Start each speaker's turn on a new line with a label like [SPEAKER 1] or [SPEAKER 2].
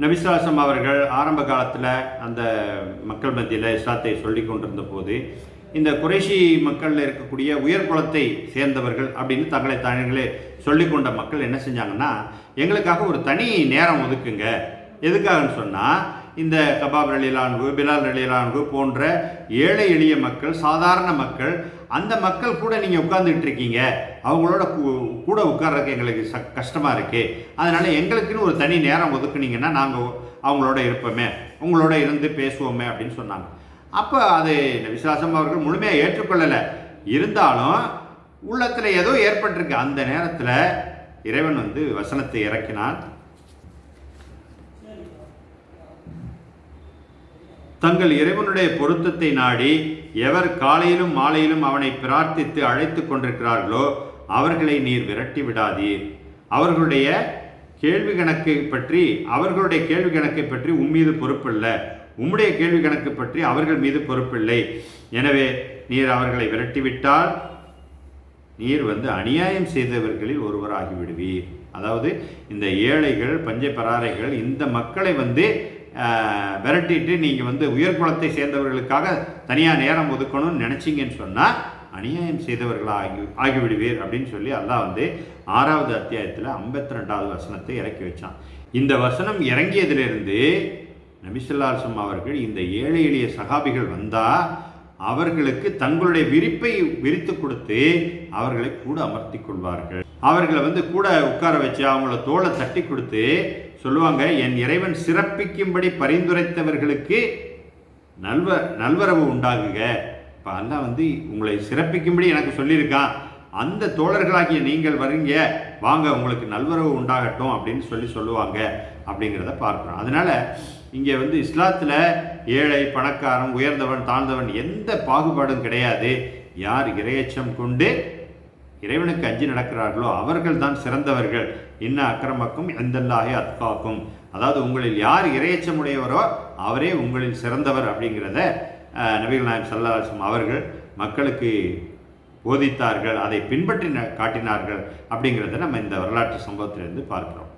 [SPEAKER 1] நபிசாசம் அவர்கள் ஆரம்ப காலத்தில் அந்த மக்கள் மத்தியில் இஸ்லாத்தை சொல்லி கொண்டிருந்த போது இந்த குறைஷி மக்களில் இருக்கக்கூடிய உயர் குலத்தை சேர்ந்தவர்கள் அப்படின்னு தங்களை தாங்களே சொல்லிக்கொண்ட மக்கள் என்ன செஞ்சாங்கன்னா எங்களுக்காக ஒரு தனி நேரம் ஒதுக்குங்க. எதுக்காகன்னு சொன்னால் இந்த கபாப் ரலிலான்கு பிலால் ரலிலான்கு போன்ற ஏழை எளிய மக்கள் சாதாரண மக்கள் அந்த மக்கள் கூட நீங்கள் உட்கார்ந்துட்டு இருக்கீங்க. அவங்களோட கூட உட்கார்றதுக்கு எங்களுக்கு ச கஷ்டமாக இருக்குது அதனால் எங்களுக்குன்னு ஒரு தனி நேரம் ஒதுக்குனீங்கன்னா நாங்கள் அவங்களோட இருப்போமே உங்களோட இருந்து பேசுவோமே அப்படின்னு சொன்னாங்க. அப்போ அது விசுவாசம் அவர்கள் முழுமையாக ஏற்றுக்கொள்ளலை. இருந்தாலும் உள்ளத்தில் ஏதோ ஏற்பட்டிருக்கு. அந்த நேரத்தில் இறைவன் வந்து வசனத்தை இறக்கினான். தங்கள் இறைவனுடைய பொருத்தத்தை நாடி எவர் காலையிலும் மாலையிலும் அவனை பிரார்த்தித்து அழைத்து கொண்டிருக்கிறார்களோ அவர்களை நீர் விரட்டி விடாதீர். அவர்களுடைய கேள்வி கணக்கை பற்றி அவர்களுடைய கேள்வி கணக்கை பற்றி உம்மீது பொறுப்பில்ல. உம்முடைய கேள்வி கணக்கு பற்றி அவர்கள் மீது பொறுப்பில்லை. எனவே நீர் அவர்களை விரட்டிவிட்டால் நீர் வந்து அநியாயம் செய்தவர்களில் ஒருவராகி விடுவீர். அதாவது இந்த ஏழைகள் பஞ்ச பராரைகள் இந்த மக்களை வந்து விரட்டிட்டு நீங்கள் வந்து உயர்குலத்தை சேர்ந்தவர்களுக்காக தனியாக நேரம் ஒதுக்கணும்னு நினச்சிங்கன்னு சொன்னால் அநியாயம் செய்தவர்களாக ஆகி ஆகிவிடுவீர் அப்படின்னு சொல்லி அல்லாஹ் வந்து ஆறாவது அத்தியாயத்தில் ஐம்பத்தி ரெண்டாவது வசனத்தை இறக்கி வச்சான். இந்த வசனம் இறங்கியதிலிருந்து நபிசுல்லாசம் அவர்கள் இந்த ஏழை எளிய சகாபிகள் வந்தால் அவர்களுக்கு தங்களுடைய விரிப்பை விரித்து கொடுத்து அவர்களை கூட அமர்த்தி கொள்வார்கள். அவர்களை வந்து கூட உட்கார வச்சு அவங்கள தோலை தட்டி கொடுத்து சொல்லுவாங்க என் இறைவன் சிறப்பிக்கும்படி பரிந்துரைத்தவர்களுக்கு நல்வ நல்வரவு உண்டாகுக. இப்போ அல்லாஹ் வந்து உங்களை சிறப்பிக்கும்படி எனக்கு சொல்லியிருக்கான். அந்த தோழர்களாகிய நீங்கள் வரீங்க வாங்க உங்களுக்கு நல்வரவு உண்டாகட்டும் அப்படின்னு சொல்லி சொல்லுவாங்க அப்படிங்கிறத பார்க்குறோம். அதனால் இங்கே வந்து இஸ்லாத்தில் ஏழை பணக்காரன் உயர்ந்தவன் தாழ்ந்தவன் எந்த பாகுபாடும் கிடையாது. யார் இரையச்சம் கொண்டு இறைவனுக்கு அஞ்சி நடக்கிறார்களோ அவர்கள் தான் சிறந்தவர்கள். இன்ன அக்கிரமக்கும் எந்தல்லாகே அத்காக்கும். அதாவது உங்களில் யார் இரையச்சமுடையவரோ அவரே உங்களில் சிறந்தவர் அப்படிங்கிறத நபிகள் நாயம் சல்லாசம் அவர்கள் மக்களுக்கு போதித்தார்கள் அதை பின்பற்றி காட்டினார்கள் அப்படிங்கிறத நம்ம இந்த வரலாற்று சம்பவத்திலிருந்து பார்க்கிறோம்.